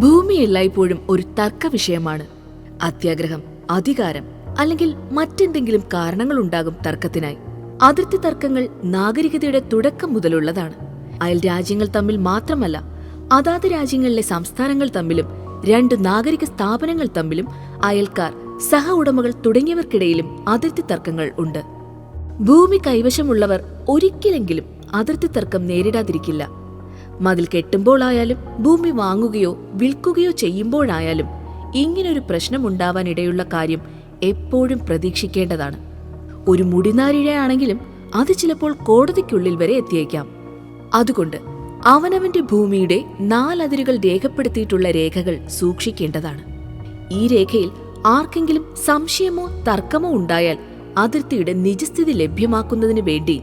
ഭൂമി എല്ലായ്പ്പോഴും ഒരു തർക്ക വിഷയമാണ് അത്യാഗ്രഹം അധികാരം അല്ലെങ്കിൽ മറ്റെന്തെങ്കിലും കാരണങ്ങളുണ്ടാകും തർക്കത്തിനായി. അതിർത്തി തർക്കങ്ങൾ നാഗരികതയുടെ തുടക്കം മുതലുള്ളതാണ്. അയൽ രാജ്യങ്ങൾ തമ്മിൽ മാത്രമല്ല അതാത് രാജ്യങ്ങളിലെ സംസ്ഥാനങ്ങൾ തമ്മിലും രണ്ട് നാഗരിക സ്ഥാപനങ്ങൾ തമ്മിലും അയൽക്കാർ സഹ ഉടമകൾ തുടങ്ങിയവർക്കിടയിലും അതിർത്തി തർക്കങ്ങൾ ഉണ്ട്. ഭൂമി കൈവശമുള്ളവർ ഒരിക്കലെങ്കിലും അതിർത്തി തർക്കം നേരിടാതിരിക്കില്ല. മതിൽ കെട്ടുമ്പോഴായാലും ഭൂമി വാങ്ങുകയോ വിൽക്കുകയോ ചെയ്യുമ്പോഴായാലും ഇങ്ങനൊരു പ്രശ്നം ഉണ്ടാവാനിടയുള്ള കാര്യം എപ്പോഴും പ്രതീക്ഷിക്കേണ്ടതാണ്. ഒരു മുടിനാരിഴയാണെങ്കിലും അത് ചിലപ്പോൾ കോടതിക്കുള്ളിൽ വരെ എത്തിയേക്കാം. അതുകൊണ്ട് അവനവന്റെ ഭൂമിയുടെ നാലതിരുകൾ രേഖപ്പെടുത്തിയിട്ടുള്ള രേഖകൾ സൂക്ഷിക്കേണ്ടതാണ്. ഈ രേഖയിൽ ആർക്കെങ്കിലും സംശയമോ തർക്കമോ ഉണ്ടായാൽ അതിർത്തിയുടെ നിജസ്ഥിതി ലഭ്യമാക്കുന്നതിന് വേണ്ടി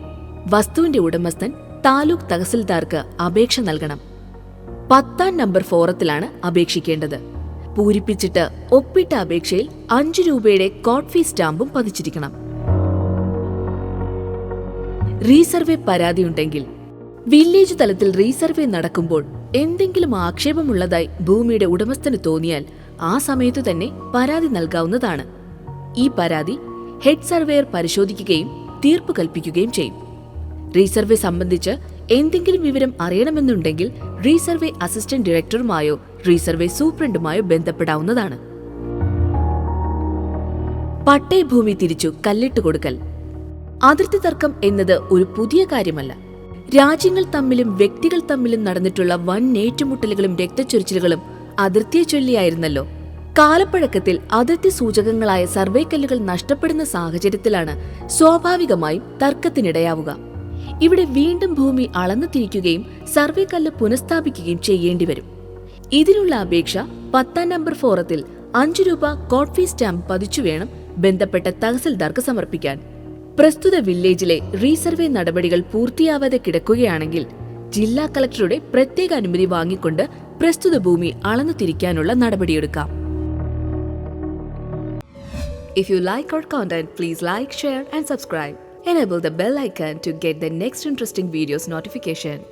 വസ്തുവിന്റെ ഉടമസ്ഥൻ താലൂക്ക് തഹസിൽദാർക്ക് അപേക്ഷ നൽകണം. പത്താം നമ്പർ ഫോറത്തിലാണ് അപേക്ഷിക്കേണ്ടത്. പൂരിപ്പിച്ചിട്ട് ഒപ്പിട്ട അപേക്ഷയിൽ അഞ്ചു രൂപയുടെ കോട്ട് ഫീ സ്റ്റാമ്പും പതിച്ചിരിക്കണം. റീസർവേ പരാതിയുണ്ടെങ്കിൽ വില്ലേജ് തലത്തിൽ റീസർവേ നടക്കുമ്പോൾ എന്തെങ്കിലും ആക്ഷേപമുള്ളതായി ഭൂമിയുടെ ഉടമസ്ഥന് തോന്നിയാൽ ആ സമയത്തു തന്നെ പരാതി നൽകാവുന്നതാണ്. ഈ പരാതി ഹെഡ് സർവേയർ പരിശോധിക്കുകയും തീർപ്പ് കൽപ്പിക്കുകയും ചെയ്യും. റീസർവേ സംബന്ധിച്ച് എന്തെങ്കിലും വിവരം അറിയണമെന്നുണ്ടെങ്കിൽ റീസർവേ അസിസ്റ്റന്റ് ഡയറക്ടറുമായോ റീസർവേ സൂപ്രണ്ടുമായോ ബന്ധപ്പെടാവുന്നതാണ്. പട്ടയഭൂമി തിരിച്ചു കല്ലിട്ട് കൊടുക്കൽ. അതിർത്തി തർക്കം എന്നത് ഒരു പുതിയ കാര്യമല്ല. രാജ്യങ്ങൾ തമ്മിലും വ്യക്തികൾ തമ്മിലും നടന്നിട്ടുള്ള വൻ ഏറ്റുമുട്ടലുകളും രക്തച്ചൊരിച്ചിലുകളും അതിർത്തിയെ ചൊല്ലിയായിരുന്നല്ലോ. കാലപ്പഴക്കത്തിൽ അതിർത്തി സൂചകങ്ങളായ സർവേ കല്ലുകൾ നഷ്ടപ്പെടുന്ന സാഹചര്യത്തിലാണ് സ്വാഭാവികമായും തർക്കത്തിനിടയാവുക. ഇവിടെ വീണ്ടും ഭൂമി അളന്നു തിരിക്കുകയും സർവേ കല്ല് പുനഃസ്ഥാപിക്കുകയും ചെയ്യേണ്ടി വരും ഇതിനുള്ള അപേക്ഷ പത്താം നമ്പർ ഫോറത്തിൽ അഞ്ചു രൂപ കോട്ട് ഫീ സ്റ്റാമ്പ് പതിച്ചു വേണം ബന്ധപ്പെട്ട തഹസിൽദാർക്ക് സമർപ്പിക്കാൻ. പ്രസ്തുത വില്ലേജിലെ റീസർവേ നടപടികൾ പൂർത്തിയാവാതെ കിടക്കുകയാണെങ്കിൽ ജില്ലാ കളക്ടറുടെ പ്രത്യേക അനുമതി വാങ്ങിക്കൊണ്ട് പ്രസ്തുത ഭൂമി അളന്നു തിരിക്കാനുള്ള നടപടിയെടുക്കാം. If you like our content, please like, share, and subscribe. Enable the bell icon to get the next interesting videos notification.